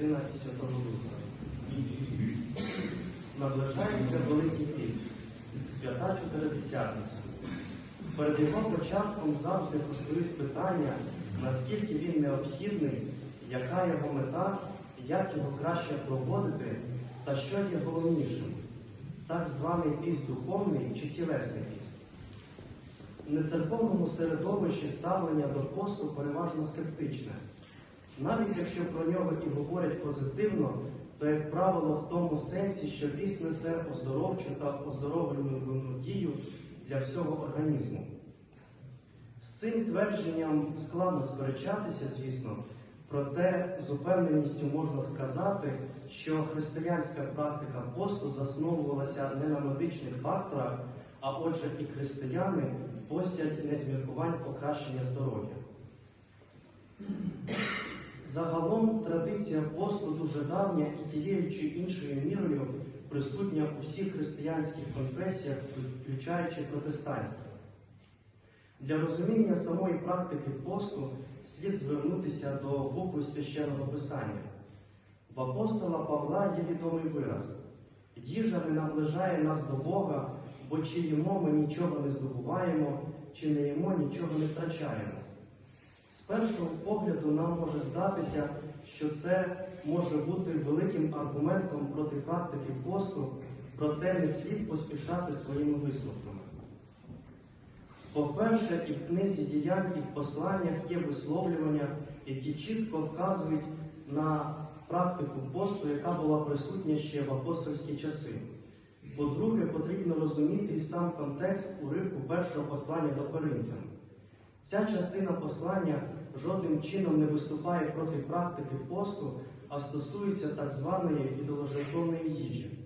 Сина і Святого Духа. Наближається Великий Піст, свята Чотиридесятниця. Перед його початком завжди постають питання, наскільки він необхідний, яка його мета, як його краще проводити та що є головнішим, так званий піст духовний чи тілесний піст. В нецерковному середовищі ставлення до посту переважно скептичне. Навіть якщо про нього і говорять позитивно, то, як правило, в тому сенсі, що піст несе оздоровчу та оздоровлювальну дію для всього організму. З цим твердженням складно сперечатися, звісно, проте з упевненістю можна сказати, що християнська практика посту засновувалася не на медичних факторах, а отже, і християни постять не з міркувань покращення здоров'я. Загалом традиція посту дуже давня і тією чи іншою мірою присутня у всіх християнських конфесіях, включаючи протестантську. Для розуміння самої практики посту слід звернутися до букви священного писання. В апостола Павла є відомий вираз: їжа не наближає нас до Бога, бо чи їмо ми нічого не здобуваємо, чи не їмо нічого не втрачаємо. З першого погляду нам може здатися, що це може бути великим аргументом проти практики посту, проте не слід поспішати своїми висновками. По-перше, і в книзі діянь, і в посланнях є висловлювання, які чітко вказують на практику посту, яка була присутня ще в апостольські часи. По-друге, потрібно розуміти і сам контекст уривку першого послання до Коринфян. Ця частина послання жодним чином не виступає проти практики посту, а стосується так званої ідоложертовної їжі.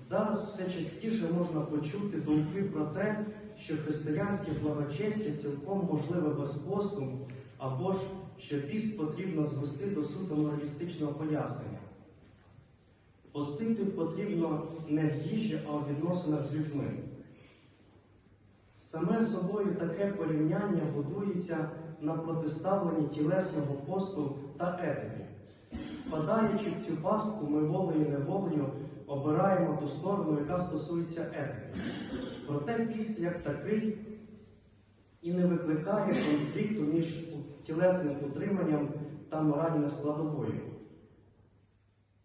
Зараз все частіше можна почути думки про те, що християнське благочестя цілком можливе без посту, або ж що піст потрібно звести до суто моралістичного пояснення. Постити потрібно не в їжі, а в відносинах з людьми. Саме собою таке порівняння будується на протиставленні тілесного посту та етики. Впадаючи в цю пастку, ми волею неволею обираємо ту сторону, яка стосується етики. Проте піст як такий і не викликає конфлікту між тілесним утриманням та моральною складовою.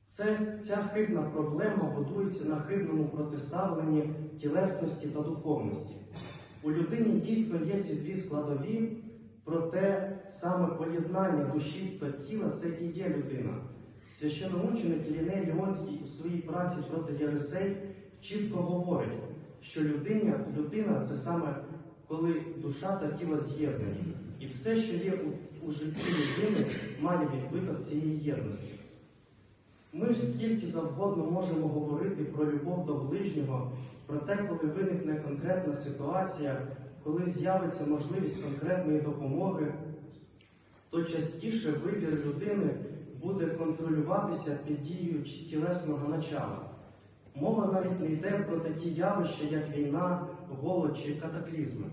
Це, Ця хибна проблема будується на хибному протиставленні тілесності та духовності. У людині дійсно є ці дві складові, проте саме поєднання душі та тіла це і є людина. Священомученик Іліней Ліонський у своїй праці проти Єресей чітко говорить, що людина, людина це саме коли душа та тіло з'єднані. І все, що є у, у житті людини, має відбиток цієї єдності. Ми ж скільки завгодно можемо говорити про любов до ближнього, про те, коли виникне конкретна ситуація, коли з'явиться можливість конкретної допомоги, то частіше вибір людини буде контролюватися під дією тілесного начала. Мова навіть не йде про такі явища, як війна, голод чи катаклізми.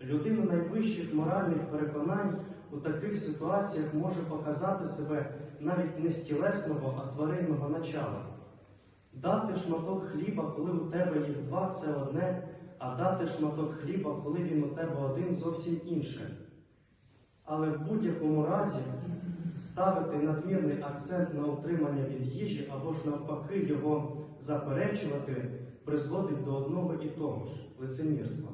Людина найвищих моральних переконань у таких ситуаціях може показати себе навіть не з тілесного, а тваринного начала. Дати шматок хліба, коли у тебе їх два, це одне, а дати шматок хліба, коли він у тебе один, зовсім інше. Але в будь-якому разі ставити надмірний акцент на утримання від їжі або ж навпаки його заперечувати призводить до одного і того ж лицемірства.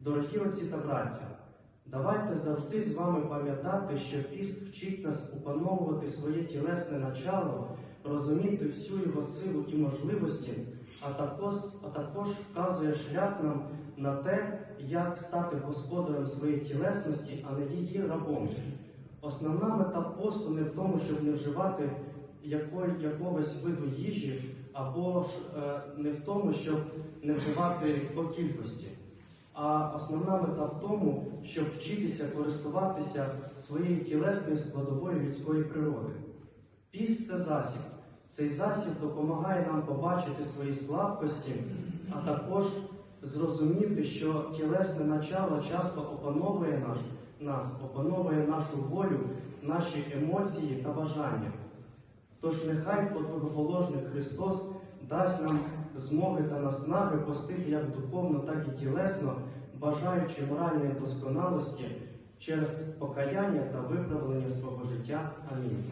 Дорогі отці та браття, давайте завжди з вами пам'ятати, що піст вчить нас опановувати своє тілесне начало, розуміти всю його силу і можливості, а також, а також вказує шлях нам на те, як стати господарем своєї тілесності, а не її рабом. Основна мета посту не в тому, щоб не вживати якої, якогось виду їжі, або ж е, не в тому, щоб не вживати по кількості. А основна мета в тому, щоб вчитися користуватися своєю тілесною складовою людської природи. Піст це засіб. Цей засіб допомагає нам побачити свої слабкості, а також зрозуміти, що тілесне начало часто опановує нас, нас, опановує нашу волю, наші емоції та бажання. Тож нехай подвигоположний Христос дасть нам змоги та наснаги постити як духовно, так і тілесно, бажаючи моральної досконалості через покаяння та виправлення свого життя. Амінь.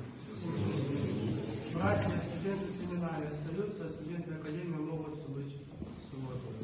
Братья, студенты семинария, остаются студенты Академии могут служить в субботу.